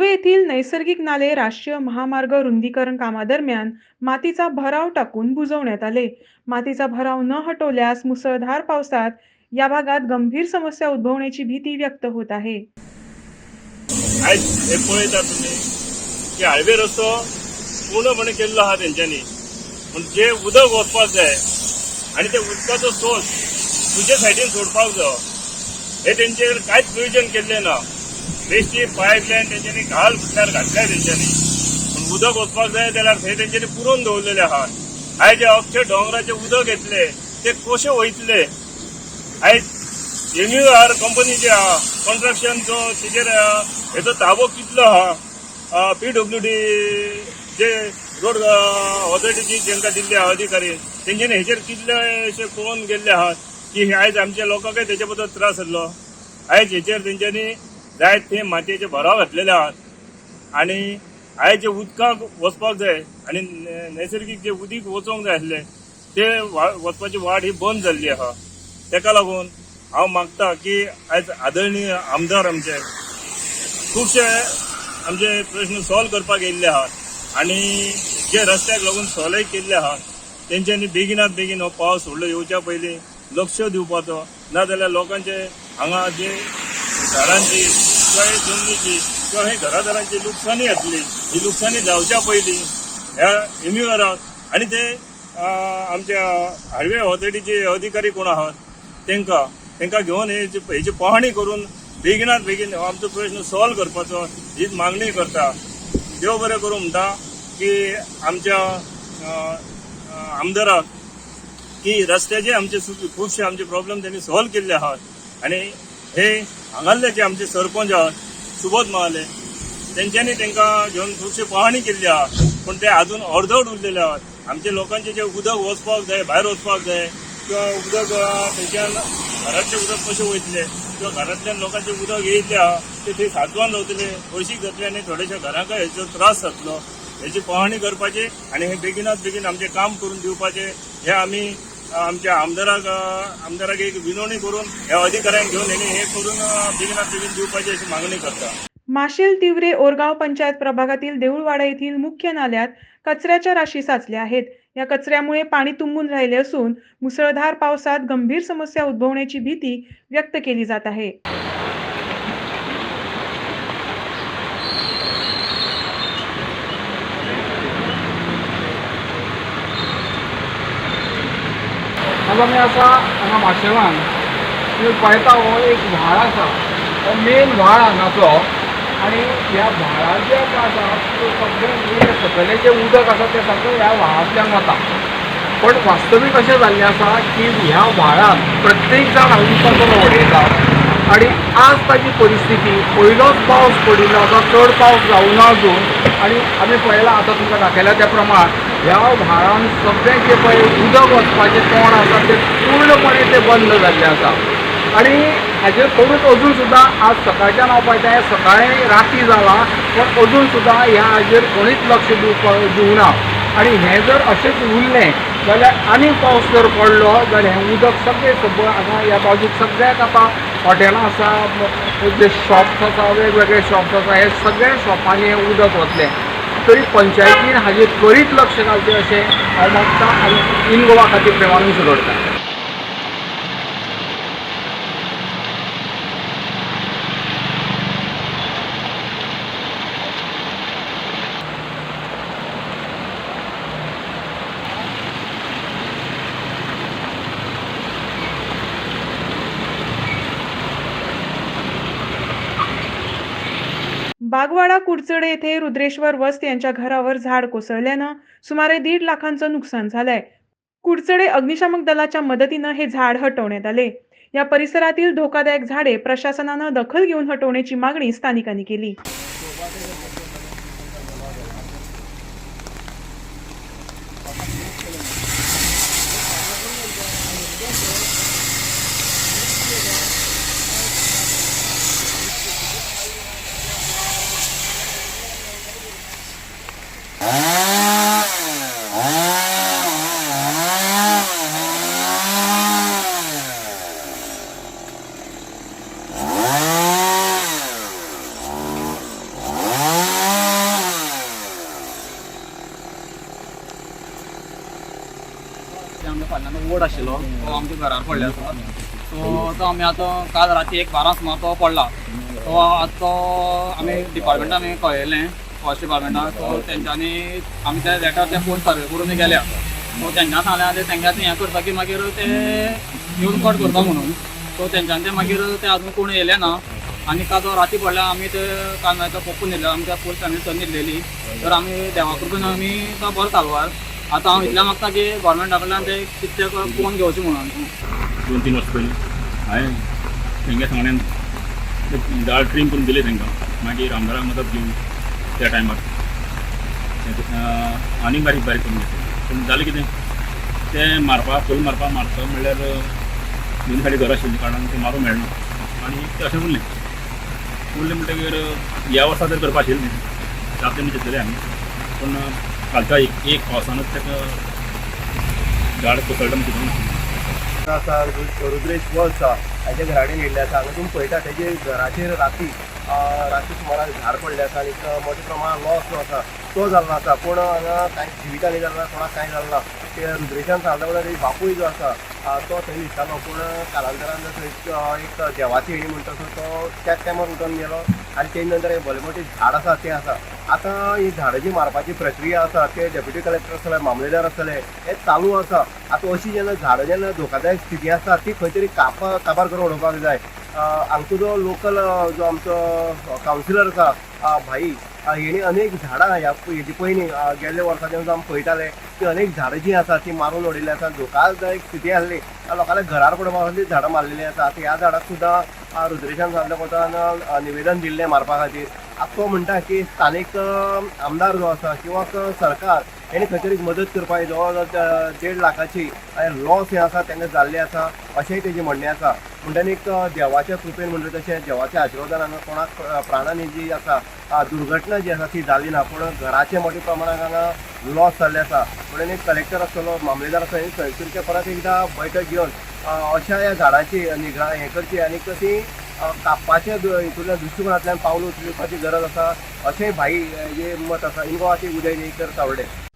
उगवे येथील नैसर्गिक नाले राष्ट्रीय महामार्ग रुंदीकरण कामादरम्यान मातीचा भराव टाकून बुजवण्यात आले. मातीचा भराव न हटवल्यास मुसळधार पावसात या भागात गंभीर समस्या उद्भवण्याची भीती व्यक्त होत आहे. हे पळयता तुमी की हायवे रस्तो पूर्णपणे केल्लो आहा तेंच्यांनी पूण जे उदक वचपाक जाय आनी ते उदकाचो सोर्स तुजे सायडीन सोडपाक जाय हे तेंचेर कांयच नियोजन केल्लें ना बेश्टी पायपलायन तेंच्यांनी घाल म्हटल्यार घातल्या तेंच्यांनी पण उदक वचपाक जाय जाल्यार थंय तेंच्यांनी पुरोवन दवरलेले आहात. आयज जे अख्खे डोंगराचे उदक येतले ते कशे वयतले. आयज एन्यू आर कंपनी जी आहा जो तेजेर हेचो ताबो कितलो आहा पी डब्ल्यू डी जे रोड ऑथॉरिटीची जेंका दिल्ली आहा अधिकारी तेंच्यांनी हेचेर कितले अशे पळोवन गेल्ले आहात की आयज आमच्या लोकांकय तेच्या बद्दल त्रास जाल्लो आयज हेचेर तेंच्यांनी जाय ते मातयेचे भराव घातलेले आहात. आनी आयज जे उदकाक वचपाक जाय आनी नैसर्गीक जे उदीक वचोंक जाय आसले ते वा- वचपाची वाट ही बंद जाल्ली आहा. तेका लागून हांव मागता की आयज आदरणीय आमदार आमचे खुबशे आमचे प्रश्न सॉल्व करपाक येयल्ले आहात. आनी जे रस्त्याक लागून सॉल्व केल्ले आहात तेंच्यांनी बेगिनात बेगीन हो पावस सोडलो येवच्या पयलीं लक्ष दिवपाचो. नाजाल्यार लोकांचे हांगा जे झाडांची किंवा हे जमनीची किंवा हे घरादारांची लुकसाणी असली ही लुकसाणी जावच्या पयलीं ह्या इम्युअराक आनी ते आमच्या हायवे ऑथॉरिटीचे अधिकारी कोण आहात? तेंकां तेंकां घेवन हेची पाहणी करून बेगिनात बेगीन हो आमचो प्रश्न सॉल्व करपाचो हीच मागणी करता. देव बरें करूं म्हणटा की आमच्या आमदाराक की रस्त्याचे आमचे खुबशे आमचे प्रॉब्लेम त्यांनी सॉल्व केल्ले आहात. आणि हे हांगासले जे आमचे सरपंच आहात सुबोध महाले. तेंच्यांनी तांकां घेवन खुबशी पाहणी केल्ली आहा. पूण ते अजून अर्धवट उरलेले आहात. आमचे लोकांचे जे उदक वचपाक जाय भायर वचपाक जाय किंवा उदक अं, थंयच्यान घरातले उदक कशें वयतले किंवा घरांतल्यान लोकांचे उदक येयतले आहा ते थंय साठवान रावतले हळशीक जातले आनी थोड्याशा घरांक हेचो त्रास जातलो. हेची पाहणी करपाची आणि हे बेगिनात बेगीन आमचे काम करून दिवपाचे हे आम्ही आमच्या आमदाराक आमदाराक एक विनवणी करून ह्या अधिकाऱ्यांक घेऊन हेणी हे करून बेगिनात बेगीन दिवपाची अशी मागणी करता माशेल तिवरे ओरगाव पंचायत प्रभागातील देऊळवाडा येथील मुख्य नाल्यात कचऱ्याच्या राशी साचल्या आहेत. या कचऱ्यामुळे पाणी तुंबून राहिले असून मुसळधार पावसात गंभीर समस्या उद्भवण्याची भीती व्यक्त केली जात आहे. आज आमी आसा हांगा माशेलान तुमी पळयता हो एक व्हाळ आसा हो मेन व्हाळ हांगाचो आनी ह्या व्हाळाचे जे आसा तो सगळें वयर सकयलें जें उदक आसा तें सगळें ह्या व्हाळांतल्यान वता पण वास्तवीक अशें जाल्लें आसा की ह्या व्हाळांत प्रत्येक जाण हांगा कचरो उडयता आनी आज ताची परिस्थिती पयलोच पावस पडिल्लो आसा चड पावस जावना अजून. आनी आमी पळयलां आतां तुमकां दाखयल्या त्या प्रमाण ह्या व्हाळान सगळें जें पळय उदक वचपाचें तोंड आसा तें पूर्णपणे तें बंद जाल्लें आसा. आनी हाजेर करूच अजून सुद्दां आज सकाळच्यान हांव पळयता हें सकाळीं राती जालां पण अजून सुद्दां ह्या हाजेर कोणीच लक्ष दिवपाक दिवना आनी हें जर अशेंच उरलें जाल्यार आनीक पावस जर पडलो जाल्यार हें उदक सगळें सगळं हांगा ह्या बाजूक सगळ्याक आतां हॉटेलां आसा जे शॉप्स आसा वेगवेगळे शॉप्स आसा हे सगळ्या शॉपांनी हें उदक वतलें तरी पंचायतीन हाजेर त्वरीत लक्ष घालचें अशें हांव मागतां आनी इन गोवा खातीर प्रेमानूच करता वाघवाडा कुडचडे येथे रुद्रेश्वर वस्त यांच्या घरावर झाड कोसळल्यानं सुमारे दीड लाखांचं नुकसान झालंय. कुडचडे अग्निशामक दलाच्या मदतीनं हे झाड हटवण्यात आले. या परिसरातील धोकादायक झाडे प्रशासनानं दखल घेऊन हटवण्याची मागणी स्थानिकांनी केली. आमच्या फाटल्यान वड आशिल्लो तो आमच्या घरार पडले आसा सो तो आमी आतां काल राती एक बारा सुमार तो पडला. तो आतां तो आमी डिपार्टमेंटान आमी कळयलें फॉरेस्ट डिपार्टमेंटाक सो तेंच्यांनी आमी ते लेटर ते फोन सर्वे करून गेल्या. सो तेंच्या सांगलें आतां तेंच्या हें करता की मागीर ते येवन कट करता म्हणून. सो तेंच्यान ते मागीर ते आजून कोण येयले ना. आनी काल जो राती पडल्या आमी ते कामाचो पप्पून न्हिदले आमच्या पोलीस आनी सर न्हिदलेली तर आमी देवा कृपेन आमी तो बरो चालवार आतां हांव इतलें मागता की गोवोरमेंटा कडल्यान ते कितें पळोवन घेवचें म्हणून दोन तीन वर्सां पयलीं हांवें तेंगे सांगण्यान दाळ ट्रीम करून दिली तेंकां मागीर आमदाराक मदत घेवन त्या टायमार आनीक बारीक बारीक करून घेतले. पूण जालें कितें ते मारपाक फूल मारपाक मारता म्हणल्यार दोन साडी घर आशिल्ली कारणान ते मारूंक मेळना आनी ते अशें उरलें उरलें म्हणटकीर ह्या वर्सा तर करपा आशिल्लें जाता तेमी चिंतलें आमी पूण कालच्या एक एक पावसानं ताका झाड कोसळटा म्हणजे म्हणून. आसा रुद्रेश वल्स आसा हाच्या घराडेन येयल्ले आसा हांगा तुमी पळयता तेजे घराचेर राती राती सुमाराक झाड पडले आसा आनी मोठ्या प्रमाण लॉस जो आसा तो जाल्लो आसा पूण हांगा कांय जिवितांनी जाल्ला कोणाक कांय जालना ते रुद्रेशान सांगता म्हणल्यार एक बापूय जो आसा तो थंय न्हिदतालो पूण कालांतरान थंय एक देवाची येणी म्हणटा तो तो त्याच टायमार उठून गेलो. आनी तेजे नंतर एक भले मोठे झाड आसा तें आसा आतां ही झाडां जी मारपाची प्रक्रिया आसा ते डेप्युटी कलेक्टर आसतले मामलेदार आसतले हे चालू आसा आतां अशी जेन्ना झाडां जेन्ना धोकादायक स्थिती आसा ती खंय तरी काप काबार करून उडोवपाक जाय हांगचो जो लोकल जो आमचो कावन्सिलर आसा भाई हेणी अनेक झाडां ह्या हेजी पयलीं गेल्ले वर्सा जेन्ना आमी पळयताले ती अनेक झाडां जी आसा ती मारून उडयल्ली आसा धोकादायक स्थिती आसली त्या लोकांना घरार पडपा ती झाडां मारलेली आसा आतां ह्या झाडाक सुद्दां रुद्रेशान सांगले कोतान निवेदन दिल्लें मारपा खातीर आतां तो म्हणटा की स्थानीक आमदार जो आसा किंवा सरकार हेणी खंय तरी मदत करपाक जवळ जवळ देड लाखाची लॉस हे आसा तेंका जाल्ले आसा अशेंय तेजें म्हणणें आसा म्हणटनी एक देवाच्या कृपेन म्हणटा तशें देवाच्या आशिर्वादान हांगा कोणाक प्राणांनी जी आसा दुर्घटना जी आसा ती जाली ना पूण घराचे मोठ्या प्रमाणात हांगा लॉस जाल्ले आसा म्हणून एक कलेक्टर आसतलो मामलेदार आसा हेणी थंयसरचे परत एकदां बैठक घेवन अशा ह्या झाडाची निगा हें करची आनी कशी कापपाचे हितूंतल्यान दृश्टिकोनांतल्यान पावलं उचलपाची गरज आसा अशेंय भाई जे मत आसा इनगोवाची उदय नेकर तावडे